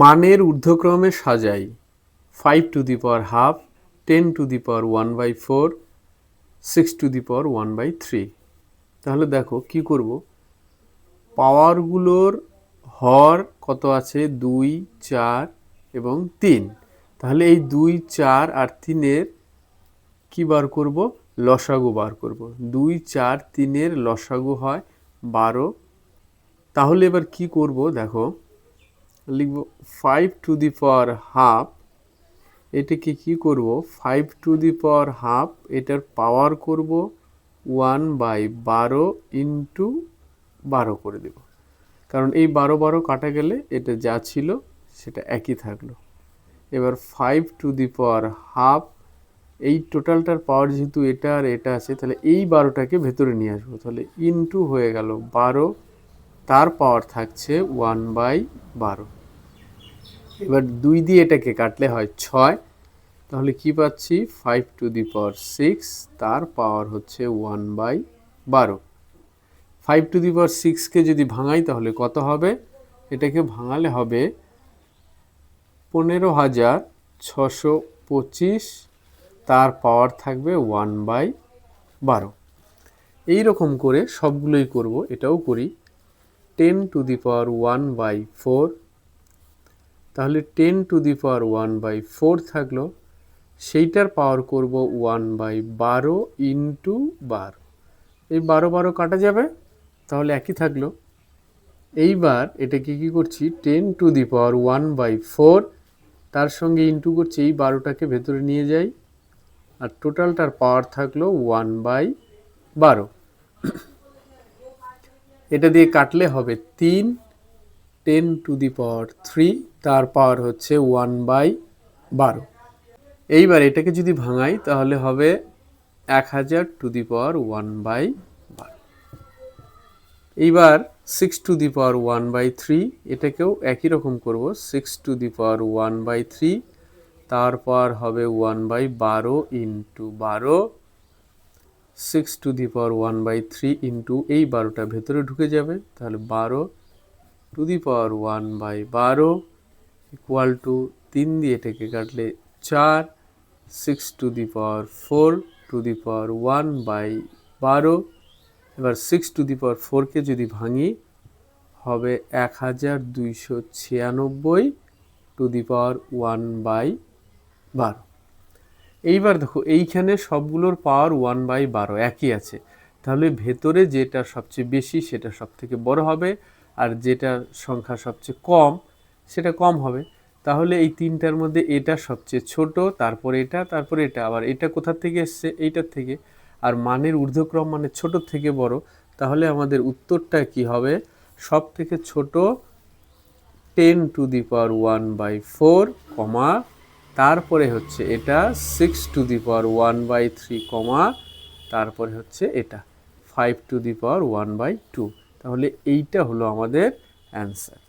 মানের ঊর্ধ্বক্রমে সাজাই। Five to the power half ten to the power one by four six to the power one by three তাহলে দেখো কি করব? পাওয়ারগুলোর হর কত আছে? দুই, চার এবং তিন। তাহলে এই দুই, চার আর তিনের কি বার করব? লসাগু বার করব। দুই, চার, তিনের লসাগু হয় বারো। তাহলে এবার কি করব? দেখো লিখব five to the power half এটাকে কি করব? Five to the power half এটার পাওয়ার করব ওয়ান বাই বারো ইন্টু বারো করে দেব। কারণ এই বারো বারো কাটা গেলে এটা যা ছিল সেটা একই থাকল। এবার five to the power half এই টোটালটার পাওয়ার যেহেতু এটা আর এটা আছে, তাহলে এই বারোটাকে ভেতরে নিয়ে আসব। তাহলে ইনটু হয়ে গেল বারো, তার পাওয়ার থাকছে ওয়ান বাই বারো। এবার দুই দিয়ে এটাকে কাটলে হয় ছয়। তাহলে কি পাচ্ছি? Five to the power six তার পাওয়ার হচ্ছে ওয়ান বাই বারো। ফাইভ টু দি পাওয়ার সিক্সকে যদি ভাঙাই, তাহলে কত হবে? এটাকে ভাঙালে হবে পনেরো হাজার ছশো পঁচিশ। তার পাওয়ার থাকবে ওয়ান বাই বারো। এই রকম করে সবগুলোই করব, এটাও করি। Ten to the power one by four তাহলে ten to the power one by four থাকল। সেইটার পাওয়ার করব ওয়ান বাই বারো ইন্টু বারো। এই বারো বারো কাটা যাবে? তাহলে একই থাকল। এইবার এটাকে কি করছি? Ten to the power one by four তার সঙ্গে ইন্টু করছি। এই বারোটাকে ভেতরে নিয়ে যাই। আর টোটালটার পাওয়ার থাকল ওয়ান বাই বারো। এটা দিয়ে কাটলে হবে তিন ten to the power three তার পাওয়ার হচ্ছে ওয়ান বাই বারো। এইবার এটাকে যদি ভাঙাই, তাহলে হবে এক হাজার to the power one by বারো। এইবার six to the power one by three এটাকেও একই রকম করব। Six to the power one by three তারপর হবে ওয়ান বাই বারো ইন্টু বারো। Six to the power one by three into এই বারোটা ভেতরে ঢুকে যাবে। তাহলে বারো to the power one by বারো ইকুয়াল টু তিন দিয়ে এটাকে কাটলে চার six to the power four to the power one by বারো। এবার সিক্স টু দি পাওয়ার ফোরকে যদি ভাঙি, হবে এক হাজার দুইশো ছিয়ানব্বই to the power one by বারো। এইবার দেখো, এইখানে সবগুলোর পাওয়ার ওয়ান বাই বারো, একই আছে। তাহলে ভেতরে যেটা সবচেয়ে বেশি, সেটা সব থেকে বড় হবে, আর যেটা সংখ্যা সবচেয়ে কম, সেটা কম হবে। তাহলে এই তিনটার মধ্যে এটা সবচেয়ে ছোট, তারপরে এটা তারপরে এটা, আবার এটা কোথা থেকে এসছে? এইটার থেকে। আর মানের ঊর্ধ্বক্রম মানে ছোট থেকে বড়। তাহলে আমাদের উত্তরটা কি হবে? সব থেকে ছোট ten to the power one by four comma তারপরে হচ্ছে এটা six to the power one by three comma তারপরে হচ্ছে এটা five to the power one by two তাহলে এইটা হলো আমাদের অ্যান্সার